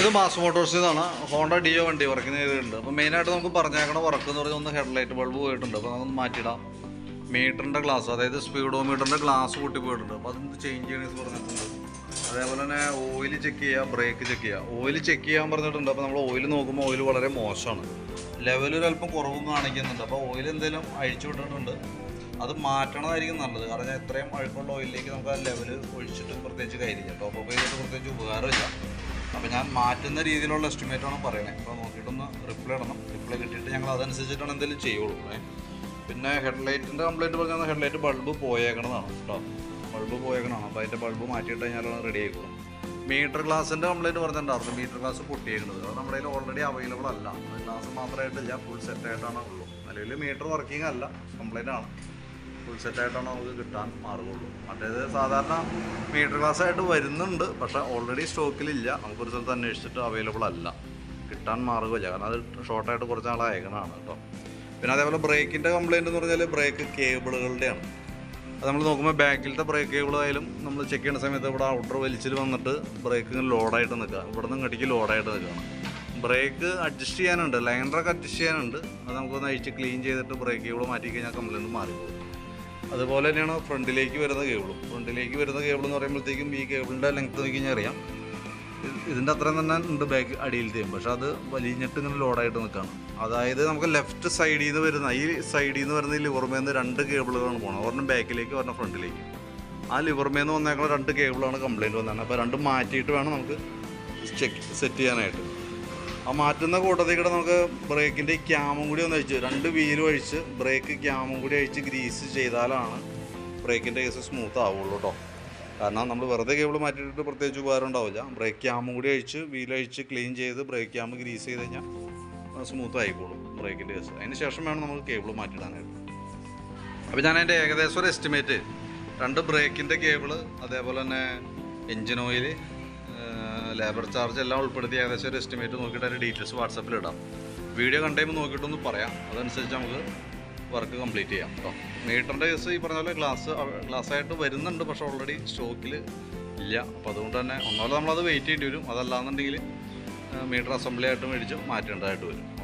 ഇത് മാസ് മോട്ടോഴ്സിൽ നിന്നാണ് Honda deo വണ്ടി വർക്കിന് ചെയ്തിട്ടുണ്ട്. അപ്പോൾ മെയിനായിട്ട് നമുക്ക് പറഞ്ഞേക്കണ വർക്ക് എന്ന് പറഞ്ഞാൽ ഒന്ന് ഹെഡ്ലൈറ്റ് ബൾബ് പോയിട്ടുണ്ട്. അപ്പോൾ നമുക്കൊന്ന് മാറ്റിയിടാം. മീറ്ററിന്റെ ഗ്ലാസ് അതായത് സ്പീഡോ മീറ്ററിന്റെ ഗ്ലാസ് പൊട്ടി പോയിട്ടുണ്ട്. അപ്പോൾ അതൊന്ന് ചേഞ്ച് ചെയ്യണമെന്ന് പറഞ്ഞിട്ടുണ്ട്. അതേപോലെ തന്നെ ഓയിൽ ചെക്ക് ചെയ്യുക ബ്രേക്ക് ചെക്ക് ചെയ്യുക ഓയിൽ ചെക്ക് ചെയ്യാൻ പറഞ്ഞിട്ടുണ്ട്. അപ്പോൾ നമ്മൾ ഓയിൽ നോക്കുമ്പോൾ ഓയിൽ വളരെ മോശമാണ്. ലെവൽ ഒരു അല്പം കുറവും കാണിക്കുന്നുണ്ട്. അപ്പോൾ ഓയിൽ എന്തെങ്കിലും അഴിച്ചു വിട്ടിട്ടുണ്ട്. അത് മാറ്റണതായിരിക്കും നല്ലത്. കാരണം ഇത്രയും അഴുക്കുള്ള ഓയിലിലേക്ക് നമുക്ക് ആ ലെവൽ ഒഴിച്ചിട്ട് പ്രത്യേകിച്ച് കാര്യമില്ല ടോപ്പ് അപ്പ് ചെയ്തിട്ട് പ്രത്യേകിച്ച് ഉപകാരമില്ല. അപ്പോൾ ഞാൻ മാറ്റുന്ന രീതിയിലുള്ള എസ്റ്റിമേറ്റാണ് പറയുന്നത് അപ്പോൾ നോക്കിയിട്ടൊന്ന് റിപ്ലൈ ഇടണം. റിപ്ലൈ കിട്ടിയിട്ട് ഞങ്ങൾ അതനുസരിച്ചിട്ടാണ് എന്തെങ്കിലും ചെയ്യുള്ളൂ. പിന്നെ ഹെഡ്ലൈറ്റിന്റെ കംപ്ലൈന്റ് പറഞ്ഞാൽ ഹെഡ്ലൈറ്റ് ബൾബ് പോയേക്കണതാണ് കേട്ടോ. ബൾബ് പോയേക്കണതാണ്. അപ്പോൾ അതിന്റെ ബൾബ് മാറ്റിയിട്ട് കഴിഞ്ഞാലാണ് റെഡി ആയിക്കോളും. മീറ്റർ ഗ്ലാസിന്റെ കംപ്ലൈന്റ് പറഞ്ഞിട്ടുണ്ടായിരുന്നു മീറ്റർ ഗ്ലാസ് പൊട്ടിയേക്കുന്നത് അത് നമ്മുടെ കയ്യിൽ ഓൾറെഡി അവൈലബിൾ അല്ല. ഗ്ലാസ് മാത്രമായിട്ടില്ല ഫുൾ സെറ്റായിട്ടാണ് ഉള്ളൂ. നിലവിൽ മീറ്റർ വർക്കിംഗ് അല്ല. കംപ്ലൈന്റ് ആണ്. ഫുൾ സെറ്റായിട്ടാണ് നമുക്ക് കിട്ടാൻ മാർഗമുള്ളൂ. മറ്റേത് സാധാരണ മീറ്റർ ഗ്ലാസ് ആയിട്ട് വരുന്നുണ്ട് പക്ഷേ ഓൾറെഡി സ്റ്റോക്കിലില്ല നമുക്കൊരു സ്ഥലത്ത് അന്വേഷിച്ചിട്ട് അവൈലബിൾ അല്ല. കിട്ടാൻ മാറുകയില്ല കാരണം അത് ഷോർട്ടായിട്ട് കുറച്ച് നാൾ അയക്കണതാണ് കേട്ടോ. പിന്നെ അതേപോലെ ബ്രേക്കിന്റെ കംപ്ലയിന്റ് എന്ന് പറഞ്ഞാൽ ബ്രേക്ക് കേബിളുകളുടെയാണ്. അത് നമ്മൾ നോക്കുമ്പോൾ ബാക്കിലത്തെ ബ്രേക്ക് കേബിൾ ആയാലും നമ്മൾ ചെക്ക് ചെയ്യുന്ന സമയത്ത് ഇവിടെ ഔട്ടർ വലിച്ചിൽ വന്നിട്ട് ബ്രേക്ക് ലോഡായിട്ട് നിൽക്കുക. ഇവിടെ നിന്ന് ഇങ്ങോട്ടേക്ക് ലോഡായിട്ട് നിൽക്കുകയാണ് ബ്രേക്ക് അഡ്ജസ്റ്റ് ചെയ്യാനുണ്ട്. ലൈനറൊക്കെ അഡ്ജസ്റ്റ് ചെയ്യാനുണ്ട്. അത് നമുക്കൊന്ന് അഴിച്ച് ക്ലീൻ ചെയ്തിട്ട് ബ്രേക്ക് കേബിൾ മാറ്റി കഴിഞ്ഞാൽ കംപ്ലയിന്റ് മാറിപ്പോകും. അതുപോലെ തന്നെയാണ് ഫ്രണ്ടിലേക്ക് വരുന്ന കേബിളും. ഫ്രണ്ടിലേക്ക് വരുന്ന കേബിൾ എന്ന് പറയുമ്പോഴത്തേക്കും ഈ കേബിളിന്റെ ലെങ്ത് നോക്കി കഴിഞ്ഞാൽ അറിയാം. ഇത് ഇതിന്റെ അത്രയും തന്നെ ഉണ്ട് ബാക്ക് അടിയിലത്തെയും പക്ഷെ അത് വലിഞ്ഞിട്ട് ഇങ്ങനെ ലോഡായിട്ട് നിൽക്കുകയാണ്. അതായത് നമുക്ക് ലെഫ്റ്റ് സൈഡിൽ നിന്ന് വരുന്ന ഈ സൈഡിൽ നിന്ന് വരുന്ന ഈ ലിവർമേന്ന് രണ്ട് കേബിളുകളാണ് പോകുന്നത് ഒരെണ്ണം ബാക്കിലേക്ക് ഒരെണ്ണം ഫ്രണ്ടിലേക്ക് ആ ലിവർമേന്ന് വന്നേക്കുള്ള രണ്ട് കേബിളാണ് കംപ്ലൈന്റ് വന്നത് അപ്പോൾ രണ്ടും മാറ്റിയിട്ട് വേണം നമുക്ക് ചെക്ക് സെറ്റ് ചെയ്യാനായിട്ട്. ആ മാറ്റുന്ന കൂട്ടത്തിൽ കൂടെ നമുക്ക് ബ്രേക്കിന്റെ ക്യാമും കൂടി ഒന്ന് അഴിച്ച് രണ്ട് വീലും അഴിച്ച് ബ്രേക്ക് ക്യാമും കൂടി അഴിച്ച് ഗ്രീസ് ചെയ്താലാണ് ബ്രേക്കിന്റെ കേസ് സ്മൂത്ത് ആവുള്ളൂ കേട്ടോ കാരണം നമ്മൾ വെറുതെ കേബിൾ മാറ്റിയിട്ട് പ്രത്യേകിച്ച് ഉപകാരം ഉണ്ടാവില്ല. ബ്രേക്ക് ക്യാമും കൂടി അഴിച്ച് വീലഴിച്ച് ക്ലീൻ ചെയ്ത് ബ്രേക്ക് ക്യാമ് ഗ്രീസ് ചെയ്ത് കഴിഞ്ഞാൽ സ്മൂത്ത് ആയിക്കോളും ബ്രേക്കിന്റെ കേസ്. അതിന് ശേഷം വേണം നമുക്ക് കേബിൾ മാറ്റിയിടാനായിട്ട്. അപ്പോൾ ഞാൻ അതിന്റെ ഏകദേശം ഒരു എസ്റ്റിമേറ്റ് രണ്ട് ബ്രേക്കിന്റെ കേബിൾ അതേപോലെ തന്നെ എൻജിൻ ഓയിൽ ലേബർ ചാർജ് എല്ലാം ഉൾപ്പെടുത്തി ഏകദേശം ഒരു എസ്റ്റിമേറ്റ് നോക്കിയിട്ട് അതിന്റെ ഡീറ്റെയിൽസ് വാട്സപ്പിൽ ഇടാം. വീഡിയോ കണ്ടുമ്പോൾ നോക്കിയിട്ടൊന്ന് പറയാം. അതനുസരിച്ച് നമുക്ക് വർക്ക് കംപ്ലീറ്റ് ചെയ്യാം കേട്ടോ മീറ്ററിന്റെ കേസ് ഈ പറഞ്ഞ പോലെ ഗ്ലാസ് ഗ്ലാസ് ആയിട്ട് വരുന്നുണ്ട് പക്ഷേ ഓൾറെഡി സ്റ്റോക്കിൽ ഇല്ല. അപ്പോൾ അതുകൊണ്ട് തന്നെ ഒന്നാമത് നമ്മളത് വെയിറ്റ് ചെയ്യേണ്ടി വരും. അതല്ലാന്നുണ്ടെങ്കിൽ മീറ്റർ അസംബ്ലി ആയിട്ട് മേടിച്ച് മാറ്റേണ്ടതായിട്ട് വരും.